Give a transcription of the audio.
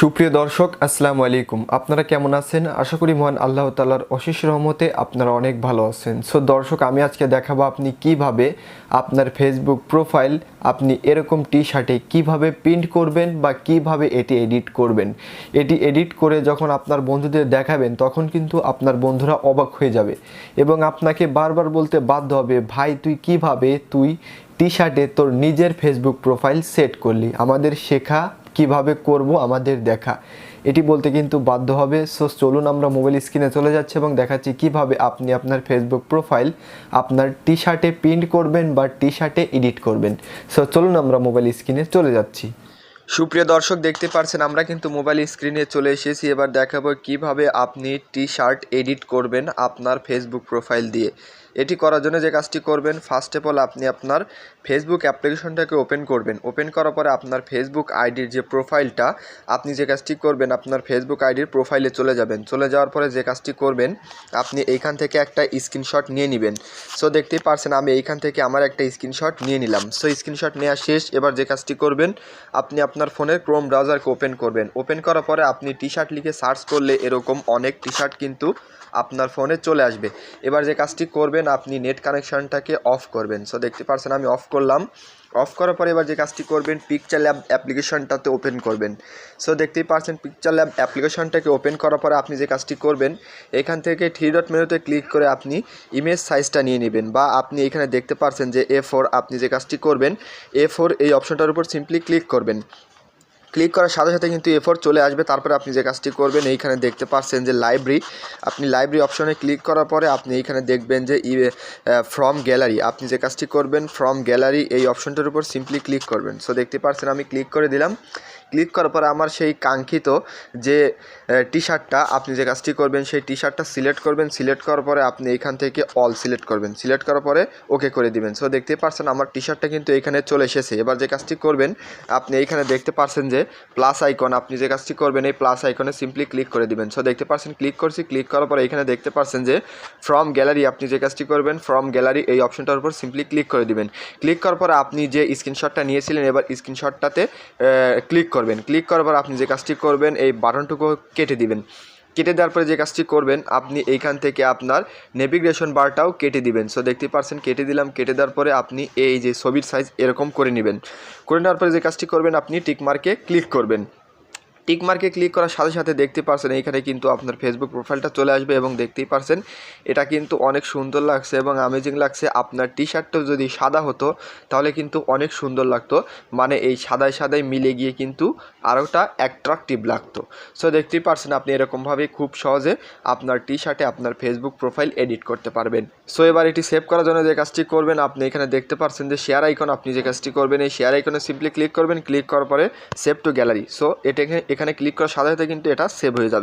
সুপ্রিয় দর্শক, আসসালামু আলাইকুম। আপনারা কেমন আছেন? আশা করি মহান আল্লাহ তালার অশেষ রহমতে আপনারা অনেক ভালো আছেন। সো দর্শক, আমি আজকে দেখাবো আপনি কীভাবে আপনার ফেসবুক প্রোফাইল আপনি এরকম টি শার্টে কীভাবে প্রিন্ট করবেন বা কীভাবে এটি এডিট করবেন। এটি এডিট করে যখন আপনার বন্ধুদের দেখাবেন, তখন কিন্তু আপনার বন্ধুরা অবাক হয়ে যাবে এবং আপনাকে বারবার বলতে বাধ্য হবে, ভাই, তুই কীভাবে তুই টি শার্টে তোর নিজের ফেসবুক প্রোফাইল সেট করলি? আমাদের শেখা কীভাবে করব আমাদের দেখা। এটি বলতে কিন্তু বাধ্য হবে। সো চলুন আমরা মোবাইল স্ক্রিনে চলে যাচ্ছি এবং দেখাচ্ছি কীভাবে আপনি আপনার ফেসবুক প্রোফাইল আপনার টি শার্টে প্রিন্ট করবেন বা টি শার্টে এডিট করবেন। সো চলুন আমরা মোবাইল স্ক্রিনে চলে যাচ্ছি। সুপ্রিয় দর্শক, দেখতে পারছেন আমরা কিন্তু মোবাইল স্ক্রিনে চলে এসেছি। এবার দেখাবো কীভাবে আপনি টি শার্ট এডিট করবেন আপনার ফেসবুক প্রোফাইল দিয়ে। এটি করার জন্য যে কাজটি করবেন ফার্স্ট অফ অল আপনি আপনার ফেসবুক অ্যাপ্লিকেশনটাকে ওপেন করবেন। ওপেন করার পরে আপনার ফেসবুক আইডির যে প্রোফাইলটা আপনি যে কাজটি করবেন, আপনার ফেসবুক আইডির প্রোফাইলে চলে যাবেন। চলে যাওয়ার পরে যে কাজটি করবেন, আপনি এইখান থেকে একটা স্ক্রিনশট নিয়ে নেবেন। সো দেখতেই পারছেন আমি এইখান থেকে আমার একটা স্ক্রিনশট নিয়ে নিলাম। সো স্ক্রিনশট নেওয়া শেষ। এবার যে কাজটি করবেন, আপনি আপনার ফোনের ক্রোম ব্রাউজারকে ওপেন করবেন। ওপেন করার পরে আপনি টি শার্ট লিখে সার্চ করলে এরকম অনেক টি শার্ট কিন্তু আপনার ফোনে চলে আসবে। এবার যে কাজটি করবেন আপনি নেট কানেকশনটাকে অফ করবেন। সো দেখতে পারছেন আমি অফ করলাম। অফ করার পরে এবার যে কাজটি করবেন পিকচার ল্যাব অ্যাপ্লিকেশনটাতে ওপেন করবেন। সো দেখতেই পারছেন পিকচার ল্যাব অ্যাপ্লিকেশনটাকে ওপেন করার পরে আপনি যে কাজটি করবেন, এখান থেকে থ্রি ডট মেনুতে ক্লিক করে আপনি ইমেজ সাইজটা নিয়ে নেবেন বা আপনি এখানে দেখতে পারছেন যে এ ফোর আপনি যে কাজটি করবেন এ ফোর এই অপশনটার উপর সিম্পলি ক্লিক করবেন। ক্লিক করার সাথে সাথে কিন্তু এফোর চলে আসবে। তারপরে আপনি যে কাজটি করবেন, এইখানে দেখতে পাচ্ছেন যে লাইব্রেরি আপনি লাইব্রেরি অপশনে ক্লিক করার পরে আপনি এইখানে দেখবেন যে ই ফ্রম গ্যালারি আপনি যে কাজটি করবেন ফ্রম গ্যালারি এই অপশনটার উপর সিম্পলি ক্লিক করবেন। সো দেখতে পাচ্ছেন আমি ক্লিক করে দিলাম। ক্লিক করার পরে আমার সেই কাঙ্ক্ষিত যে টি শার্টটা আপনি যে কাজটি করবেন, সেই টি শার্টটা সিলেক্ট করবেন। সিলেক্ট করার পরে আপনি এইখান থেকে অল সিলেক্ট করবেন। সিলেক্ট করার পরে ওকে করে দিবেন। সো দেখতে পাচ্ছেন আমার টি শার্টটা কিন্তু এখানে চলে এসেছে। এবার যে কাজটি করবেন, আপনি এইখানে দেখতে পাচ্ছেন যে প্লাস আইকন আপনি যে কাজটি করবেন, এই প্লাস আইকনে সিম্পলি ক্লিক করে দিবেন। সো দেখতে পাচ্ছেন ক্লিক করছি। ক্লিক করার পরে এখানে দেখতে পাচ্ছেন যে ফ্রম গ্যালারি আপনি যে কাজটি করবেন ফ্রম গ্যালারি এই অপশনটার উপর সিম্পলি ক্লিক করে দিবেন। ক্লিক করার পরে আপনি যে স্ক্রিনশটটা নিয়েছিলেন, এবার স্ক্রিনশটটাতে ক্লিক করবেন। ক্লিক করার পর আপনি যে কাজটি করবেন, এই বাটনটুকু কেটে দিবেন। কেটে দেওয়ার পরে যে কাজটি করবেন, আপনি এইখান থেকে আপনার নেভিগ্রেশন বারটাও কেটে দিবেন। সো দেখতে পারছেন, কেটে দিলাম। কেটে দেওয়ার পরে আপনি এই যে ছবির সাইজ এরকম করে নেবেন। করে নেওয়ার পরে যে কাজটি করবেন, আপনি টিকমার্কে ক্লিক করবেন। টিকমার্কে ক্লিক করার সাথে সাথে দেখতে পারছেন এইখানে কিন্তু আপনার ফেসবুক প্রোফাইলটা চলে আসবে এবং দেখতেই পারছেন এটা কিন্তু অনেক সুন্দর লাগছে এবং অ্যামেজিং লাগছে। আপনার টি শার্টটাও যদি সাদা হতো, তাহলে কিন্তু অনেক সুন্দর লাগতো। মানে এই সাদায় সাদায় মিলে গিয়ে কিন্তু আরোটা অ্যাট্রাকটিভ লাগতো। সো দেখতেই পারছেন আপনি এরকমভাবে খুব সহজে আপনার টি শার্টে আপনার ফেসবুক প্রোফাইল এডিট করতে পারবেন। সো এবার এটি সেভ করার জন্য যে কাজটি করবেন, আপনি এখানে দেখতে পারছেন যে শেয়ার আইকন আপনি যে কাজটি করবেন, এই শেয়ার আইকনে সিম্পলি ক্লিক করবেন। ক্লিক করার পরে সেভ টু গ্যালারি সো এটা এখানে ক্লিক করার সাথে সাথে কিন্তু এটা সেভ হয়ে যাবে।